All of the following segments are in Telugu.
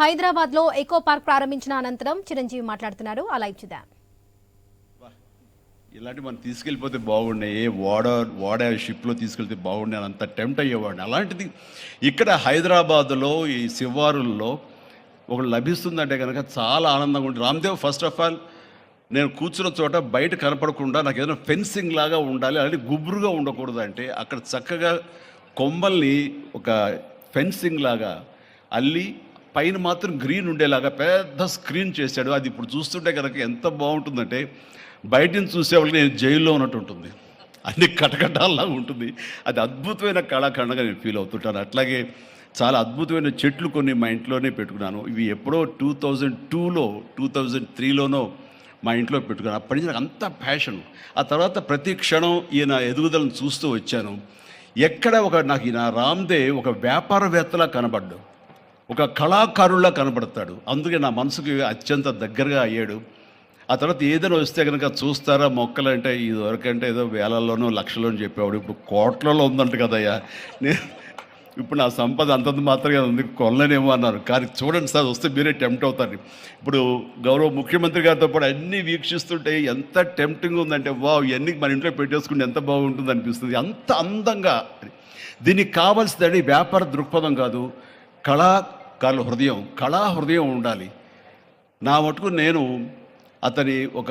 హైదరాబాద్లో ఎకో పార్క్ ప్రారంభించిన అనంతరం చిరంజీవి మాట్లాడుతున్నారు. ఆ లైవ్ చూద్దాం. ఇలాంటి మనం తీసుకెళ్ళిపోతే బాగుండే ఏ ఓడ ఓడ షిప్లో తీసుకెళ్తే బాగుండే అంత టెంప్ట్ అయ్యేవాడిని. అలాంటిది ఇక్కడ హైదరాబాద్లో ఈ శివారుల్లో ఒకటి లభిస్తుందంటే కనుక చాలా ఆనందంగా ఉంటుంది. రామ్దేవ్ ఫస్ట్ ఆఫ్ ఆల్ నేను కూర్చున్న చోట బయట కనపడకుండా నాకు ఏదైనా ఫెన్సింగ్ లాగా ఉండాలి అలాంటి గుబురుగా ఉండకూడదు అంటే అక్కడ చక్కగా కొమ్మల్ని ఒక ఫెన్సింగ్ లాగా అల్లి పైన మాత్రం గ్రీన్ ఉండేలాగా పెద్ద స్క్రీన్ చేశాడు. అది ఇప్పుడు చూస్తుంటే కనుక ఎంత బాగుంటుందంటే బయటని చూసే చూసేవాళ్ళకి నేను జైల్లో ఉన్నట్టు ఉంటుంది. అన్ని కటకటాల్లా ఉంటుంది. అది అద్భుతమైన కళాఖండగా నేను ఫీల్ అవుతుంటాను. అట్లాగే చాలా అద్భుతమైన చెట్లు కొన్ని మా ఇంట్లోనే పెట్టుకున్నాను. ఇవి ఎప్పుడో టూ థౌజండ్ టూలో టూ థౌజండ్ త్రీలోనో మా ఇంట్లో పెట్టుకున్నాను. అప్పటి నుంచి నాకు అంత ప్యాషన్ ఆ తర్వాత ప్రతి క్షణం ఈయన ఎదుగుదలను చూస్తూ వచ్చాను. ఎక్కడ ఒక నాకు నా రామ్దే ఒక వ్యాపారవేత్తలా కనబడ్డాడు. ఒక కళాకారుల్లా కనబడతాడు. అందుకే నా మనసుకి అత్యంత దగ్గరగా అయ్యాడు. ఆ తర్వాత ఏదైనా వస్తే కనుక చూస్తారా మొక్కలు అంటే ఏదో వేలల్లోనో లక్షలోనూ చెప్పేవాడు. ఇప్పుడు కోట్లలో ఉందంట కదయ్యా. నేను ఇప్పుడు నా సంపద అంతంత మాత్రమే ఉంది. కొనలేనేమో అన్నారు. కానీ చూడండి సార్ వస్తే మీరే టెంప్ట్ అవుతారు. ఇప్పుడు గౌరవ ముఖ్యమంత్రి గారితో పాటు అన్నీ వీక్షిస్తుంటే ఎంత టెంప్టింగ్ ఉందంటే వా ఇవన్నీ మన ఇంట్లో పెట్టేసుకుంటే ఎంత బాగుంటుంది అనిపిస్తుంది. అంత అందంగా. దీనికి కావాల్సిందండి వ్యాపార దృక్పథం కాదు. కళా కళ్ళు హృదయం కళా హృదయం ఉండాలి. నా మటుకు నేను అతని ఒక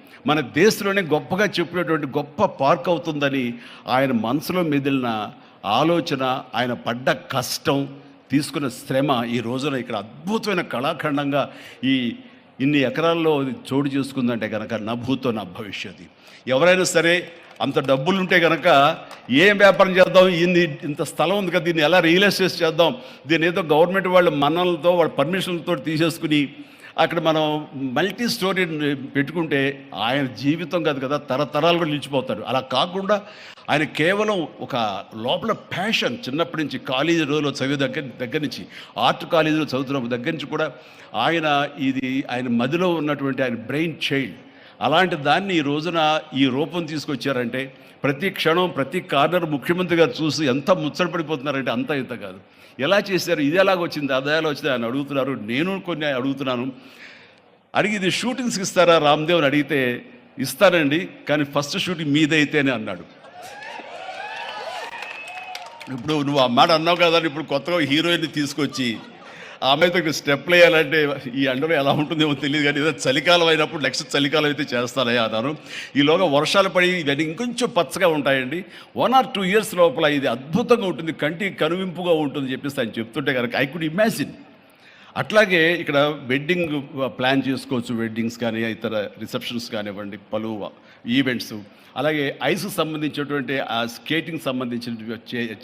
మన దేశంలోనే గొప్పగా చెప్పినటువంటి గొప్ప పార్క్ అవుతుందని ఆయన మనసులో మెదిలిన ఆలోచన ఆయన పడ్డ కష్టం తీసుకున్న శ్రమ ఈ రోజున ఇక్కడ అద్భుతమైన కళాఖండంగా ఈ ఇన్ని ఎకరాల్లో చోటు చేసుకుందంటే కనుక నా భూతో నా భవిష్యత్తు. ఎవరైనా సరే అంత డబ్బులు ఉంటే కనుక ఏం వ్యాపారం చేద్దాం? ఇన్ని ఇంత స్థలం ఉంది కదా దీన్ని ఎలా రియల్ ఎస్టేట్ చేద్దాం? దీన్ని ఏదో గవర్నమెంట్ వాళ్ళ మన్నలతో వాళ్ళ పర్మిషన్లతో తీసేసుకుని అక్కడ మనం మల్టీ స్టోరీ పెట్టుకుంటే ఆయన జీవితం కాదు కదా తరతరాలు కూడా నిలిచిపోతాడు అలా కాకుండా ఆయన కేవలం ఒక లోపల ప్యాషన్ చిన్నప్పటి నుంచి కాలేజీ రోజులో చదివే దగ్గర దగ్గర నుంచి ఆర్ట్ కాలేజీలో చదువుతున్న దగ్గర నుంచి కూడా ఆయన ఇది ఆయన మదిలో ఉన్నటువంటి ఆయన బ్రెయిన్ చైల్డ్ అలాంటి దాన్ని ఈ రోజున ఈ రూపం తీసుకొచ్చారంటే ప్రతి క్షణం ప్రతి కార్నర్ ముఖ్యమంత్రి గారు చూసి ఎంత ముచ్చటపడిపోతున్నారంటే అంత ఇంత కాదు. ఎలా చేశారు ఇది ఎలాగ వచ్చింది అదాయాలు వచ్చింది ఆయన అడుగుతున్నారు. నేను కొన్ని అడుగుతున్నాను. అడిగి ఇది షూటింగ్స్కి ఇస్తారా రామ్దేవ్ అని అడిగితే ఇస్తానండి కానీ ఫస్ట్ షూటింగ్ మీదైతేనే అన్నాడు. ఇప్పుడు నువ్వు ఆ మాట అన్నావు కదా ఇప్పుడు కొత్తగా హీరోయిన్ తీసుకొచ్చి ఆమెతో ఇక్కడ స్టెప్లు వేయాలంటే ఈ ఎండలో ఎలా ఉంటుందేమో తెలియదు కానీ ఏదో చలికాలం అయినప్పుడు నెక్స్ట్ చలికాలం అయితే చేస్తానయ్యా అన్నాను ఈలోగా వర్షాలు పడి ఇవన్నీ ఇంకొంచెం పచ్చగా ఉంటాయండి. వన్ ఆర్ టూ ఇయర్స్ లోపల ఇది అద్భుతంగా ఉంటుంది. కంటికి కనువింపుగా ఉంటుంది చెప్పేసి ఆయన చెప్తుంటే కనుక ఐ కుడ్ ఇమాజిన్ అట్లాగే ఇక్కడ వెడ్డింగ్ ప్లాన్ చేసుకోవచ్చు వెడ్డింగ్స్ కానీ ఇతర రిసెప్షన్స్ కానివ్వండి పలు ఈవెంట్స్ అలాగే ఐస్ సంబంధించినటువంటి ఆ స్కేటింగ్ సంబంధించిన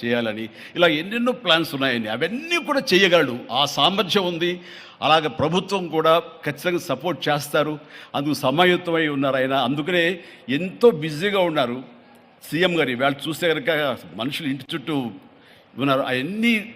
చేయాలని ఇలా ఎన్నెన్నో ప్లాన్స్ ఉన్నాయండి. అవన్నీ కూడా చేయగలడు. ఆ సామర్థ్యం ఉంది. అలాగే ప్రభుత్వం కూడా ఖచ్చితంగా సపోర్ట్ చేస్తారు. అందుకు సమాయుత్తమై ఉన్నారు ఆయన. అందుకనే ఎంతో బిజీగా ఉన్నారు. సీఎం గారి వాళ్ళు చూస్తే కనుక మనుషులు ఇంటి చుట్టూ ఉన్నారు. అవన్నీ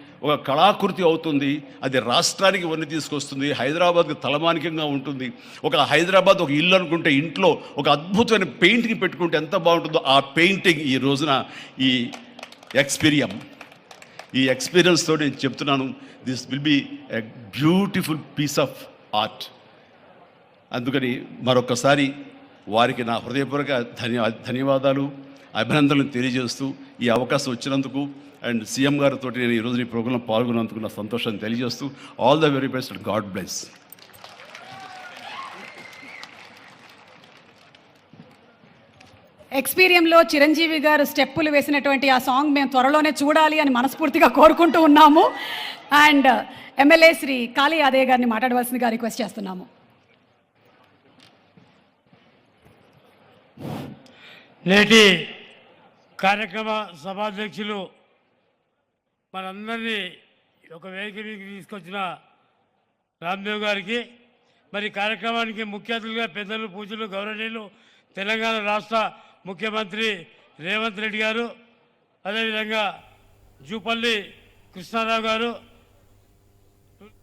ఒక కళాకృతి అవుతుంది అది రాష్ట్రానికి వన్ని తీసుకొస్తుంది హైదరాబాద్కి తలమానికంగా ఉంటుంది. ఒక హైదరాబాద్ ఒక ఇల్లు అనుకుంటే ఇంట్లో ఒక అద్భుతమైన పెయింటింగ్ పెట్టుకుంటే ఎంత బాగుంటుందో ఆ పెయింటింగ్ ఈ రోజున ఈ ఎక్స్పీరియం. ఈ ఎక్స్పీరియన్స్ నేను చెప్తున్నాను this will be a beautiful piece of art. అందుకని మరొకసారి వారికి నా హృదయపూర్వక ధన్య ధన్యవాదాలు. అభినందనలు తెలియజేస్తూ ఈ అవకాశం వచ్చినందుకు అండ్ సీఎం గారితో నేను ఈరోజు ఈ ప్రోగ్రాంలో పాల్గొన్నందుకు నా సంతోషాన్ని తెలియజేస్తూ all the very best and god bless. ఎక్స్పీరియంలో Chiranjeevi గారు స్టెప్పులు వేసినటువంటి ఆ సాంగ్ మేము త్వరలోనే చూడాలి అని మనస్ఫూర్తిగా కోరుకుంటూ ఉన్నాము. అండ్ ఎమ్మెల్యే శ్రీ కాళీ యాదయ్య గారిని మాట్లాడవలసిందిగా రిక్వెస్ట్ చేస్తున్నాము. నేటి కార్యక్రమ సభాధ్యక్షులు మనందరినీ ఒక వేదిక మీదకి తీసుకొచ్చిన రామ్దేవ్ గారికి మరి కార్యక్రమానికి ముఖ్య అతిథులుగా పెద్దలు పూజలు గౌరవనీయులు తెలంగాణ రాష్ట్ర ముఖ్యమంత్రి రేవంత్ రెడ్డి గారు అదేవిధంగా జూపల్లి కృష్ణారావు గారు